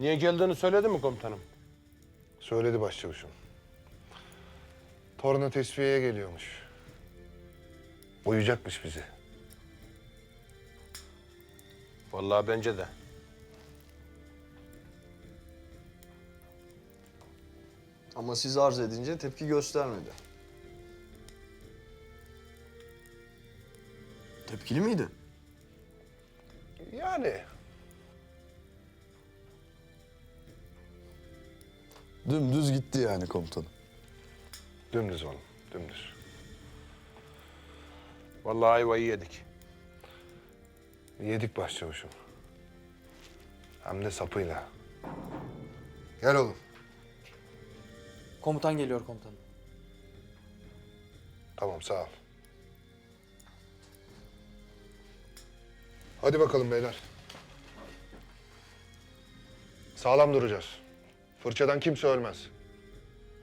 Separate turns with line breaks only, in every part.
Niye geldiğini söyledi mi komutanım?
Söyledi başçavuşum. Torna tesviyeye geliyormuş. Uyuyacakmış bizi.
Vallahi bence de.
Ama siz arz edince tepki göstermedi. Tepkili miydi?
Yani
Dümdüz gitti yani komutanım.
dümdüz oğlum, dümdüz.
Vallahi ayvayı yedik.
Yedik başçavuşum. Hem de sapıyla. Gel oğlum.
Komutan geliyor komutanım.
Tamam sağ ol. Hadi bakalım beyler. Sağlam duracağız. Fırçadan kimse ölmez.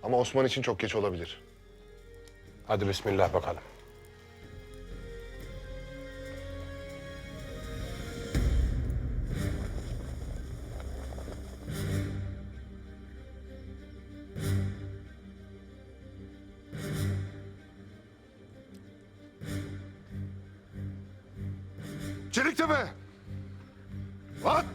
Ama Osman için çok geç olabilir.
Hadi bismillah bakalım.
Çeliktepe! Lan!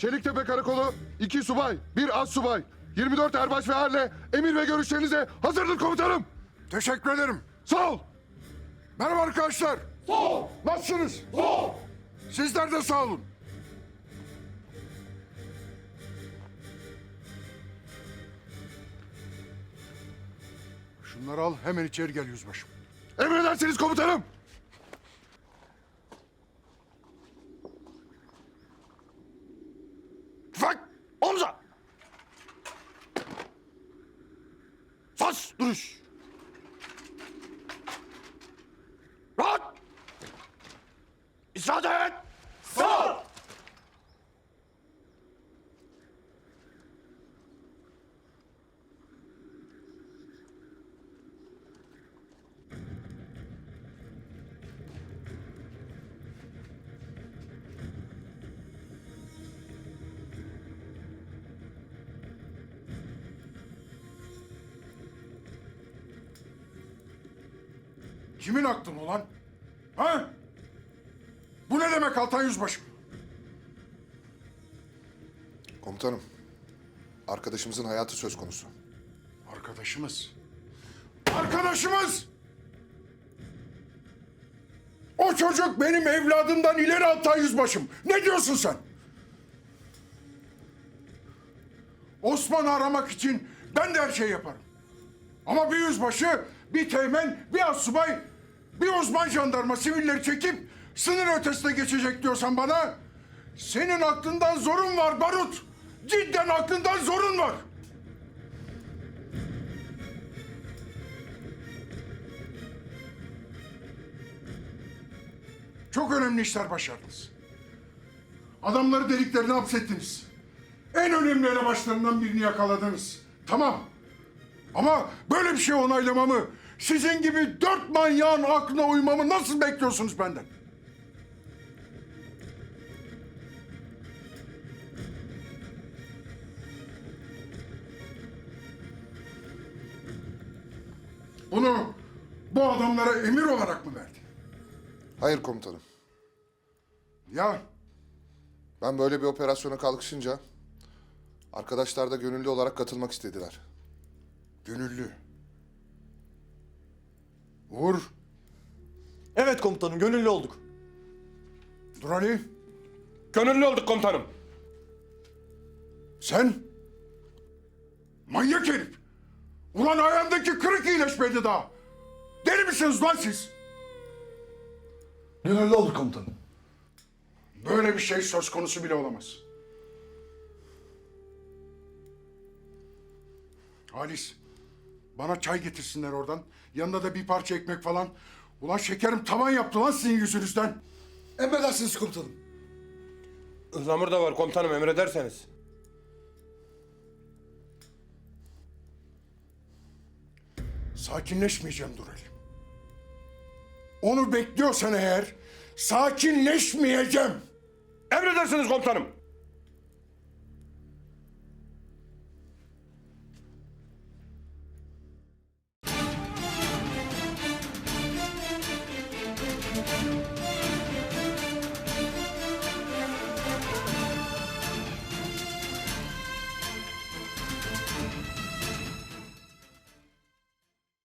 Çeliktepe Karakolu, iki subay, bir az subay, 24 erbaş ve erle emir ve görüşlerinize hazırdır komutanım.
Teşekkür ederim.
Sağ ol.
Merhaba arkadaşlar. Sağ ol. Nasılsınız? Sağ ol. Sizler de sağ olun. Şunları al hemen içeri gel yüzbaşım.
Emredersiniz komutanım.
Sas! Duruş! Kimin aklın ulan? Ha? Bu ne demek Altan Yüzbaşım?
Komutanım, arkadaşımızın hayatı söz konusu.
Arkadaşımız. Arkadaşımız! O çocuk benim evladımdan ileri Altan Yüzbaşım. Ne diyorsun sen? Osman'ı aramak için ben de her şeyi yaparım. Ama bir yüzbaşı, bir teğmen, bir asubay, bir uzman jandarma sivilleri çekip sınır ötesine geçecek diyorsan bana... ...senin aklından zorun var Barut. Cidden aklından zorun var. Çok önemli işler başardınız. Adamları deliklerine hapsettiniz. En önemli elebaşlarından birini yakaladınız. Tamam. Ama böyle bir şey onaylamamı, sizin gibi dört manyağın aklına uymamı nasıl bekliyorsunuz benden? Bunu bu adamlara emir olarak mı verdin?
Hayır komutanım.
Ya
Ben böyle bir operasyona kalkışınca arkadaşlar da gönüllü olarak katılmak istediler.
gönüllü. Uğur,
Evet komutanım gönüllü olduk.
dur Ali.
Gönüllü olduk komutanım.
Sen? Manyak herif. Ulan ayağındaki kırık iyileşmedi daha. Deli misiniz lan siz?
Gönüllü olduk komutanım.
Böyle bir şey söz konusu bile olamaz. Halis, bana çay getirsinler oradan. Yanında da bir parça ekmek falan. Ulan şekerim tavan yaptı lan sizin yüzünüzden.
Emredersiniz komutanım.
Ihlamur da var komutanım emrederseniz.
Sakinleşmeyeceğim Durali. Onu bekliyorsan eğer sakinleşmeyeceğim.
Emredersiniz komutanım.